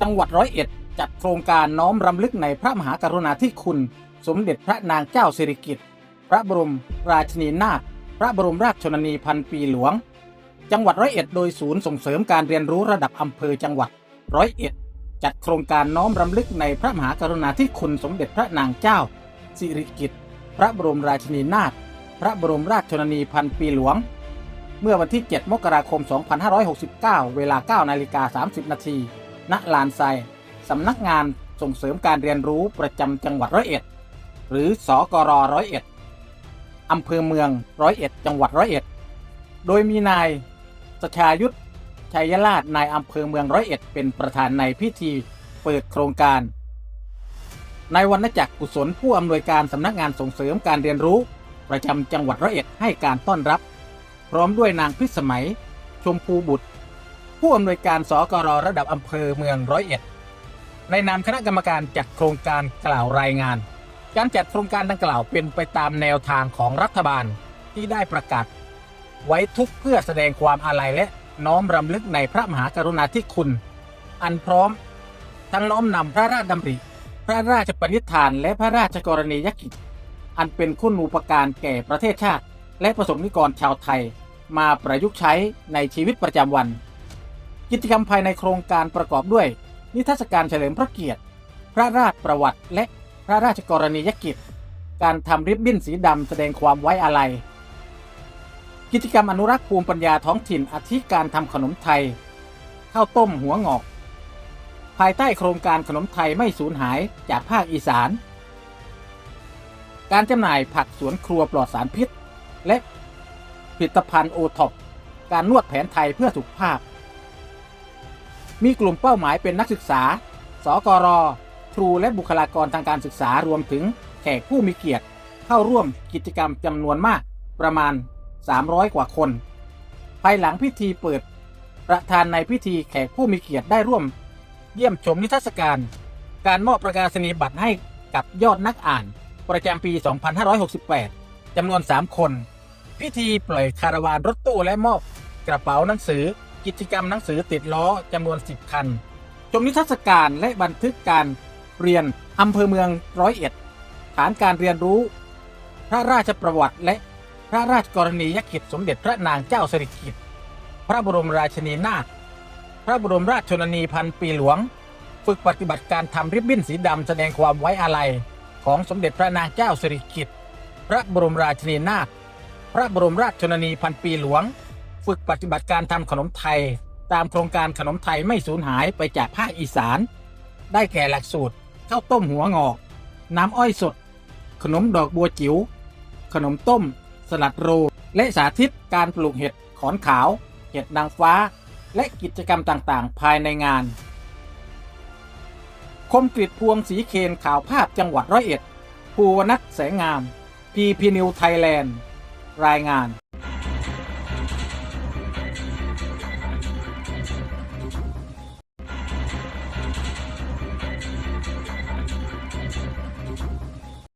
จังหวัดร้อยเอ็ดจัดโครงการน้อมรำลึกในพระมหากรุณาธิคุณ สมเด็จพระนางเจ้าสิริกิติ์พระบรมราชินีนาถพระบรมราชชนนีพันปีหลวง จังหวัดร้อยเอ็ดโดยศูนย์ส่งเสริมการเรียนรู้ระดับอำเภอจังหวัดร้อยเอ็ดจัดโครงการน้อมรำลึกในพระมหากรุณาธิคุณสมเด็จพระนางเจ้า สิริกิติ์พระบรมราชินีนาถพระบรมราชชนนีพันปีหลวง เมื่อวันที่ 7 มกราคม 2569 เวลา 9 นาฬิกา 30 นาที ณลานไซสำนักงานส่งเสริมการเรียนรู้ประจำจังหวัดร้อยเอ็ด หรือสกรร้อยเอ็ดอำเภอเมืองร้อยเอ็ดจังหวัดร้อยเอ็ด โดยมีนายสชายุทธชัยราชนายอำเภอเมืองร้อยเอ็ดเป็นประธานในพิธีเปิดโครงการในายวันจักรกุศลผู้อำนวยการสำนักงานส่งเสริมการเรียนรู้ ประจำจังหวัดร้อยเอ็ดให้การต้อนรับ พร้อมด้วยนางพิสมัย ชมพูบุตร ผู้อำนวยการสกรระดับอำเภอเมืองร้อยเอ็ดในนามคณะกรรมการจัดโครงการกล่าวรายงาน การจัดโครงการดังกล่าวเป็นไปตามแนวทางของรัฐบาลที่ได้ประกาศ ไว้ทุกเพื่อแสดงความอาลัยและน้อมรำลึกในพระมหากรุณาธิคุณ อันพร้อม ทั้งน้อมนำพระราชดำริ พระราชปณิธานและพระราชกรณียกิจ อันเป็นคุณูปการแก่ประเทศชาติ และประสงนิกรชาวไทย มาประยุกต์ใช้ในชีวิตประจำวัน กิจกรรมภายในโครงการประกอบด้วย นิทรรศการเฉลิมพระเกียรติ พระราชประวัติ และพระราชกรณียกิจ การทำริบบิ้นสีดำแสดงความไว้อาลัย กิจกรรมอนุรักษ์ภูมิปัญญาท้องถิ่นอาทิการทำขนมไทย ข้าวต้มหัวงอก ภายใต้โครงการขนมไทยไม่สูญหายจากภาคอีสาน การจำหน่ายผักสวนครัวปลอดสารพิษ และผลิตภัณฑ์โอท็อปการนวดแผนไทยเพื่อสุขภาพ มีกลุ่มเป้าหมายเป็นนักศึกษา สกร ครูและบุคลากรทางการศึกษารวมถึงแขกผู้มีเกียรติ เข้าร่วมกิจกรรมจำนวนมากประมาณ 300 กว่าคน ภายหลังพิธีเปิด ประธานในพิธีแขกผู้มีเกียรติได้ร่วม เยี่ยมชมนิทรรศการ การมอบประกาศนียบัตรให้กับยอดนักอ่าน ประจำปี 2568จำนวน 3 คน พิธีปล่อยคาราวานรถตู้และมอบกระเป๋าหนังสือ กิจกรรมหนังสือติดล้อจำนวน 10 คัน ชมนิทรรศการและบันทึกการเรียนอำเภอเมืองร้อยเอ็ด ฐานการเรียนรู้ พระราชประวัติและพระราชกรณียกิจสมเด็จพระนางเจ้าสิริกิติ์พระบรมราชินีนาถพระบรมราชชนนีพันปีหลวง ฝึกปฏิบัติการทำริบบิ้นสีดำแสดงความไว้อาลัยของสมเด็จพระนางเจ้าสิริกิติ์พระบรมราชินีนาถพระบรมราชชนนีพันปีหลวง ฝึกปฏิบัติการทำขนมไทย ตามโครงการขนมไทยไม่สูญหายไปจากภาคอีสาน ได้แก่หลักสูตรข้าวต้มหัวงอก น้ำอ้อยสด ขนมดอกบัวจิ๋วขนมต้ม สลัดโรลและสาธิตการปลูกเห็ดขอนขาว เห็ดนางฟ้า และกิจกรรมต่างๆ ภายในงาน คมกริดพวงสีเคนข่าวภาพจังหวัดร้อยเอ็ด ภูวนัทแสงงาม พีพีนิวไทยแลนด์ รายงาน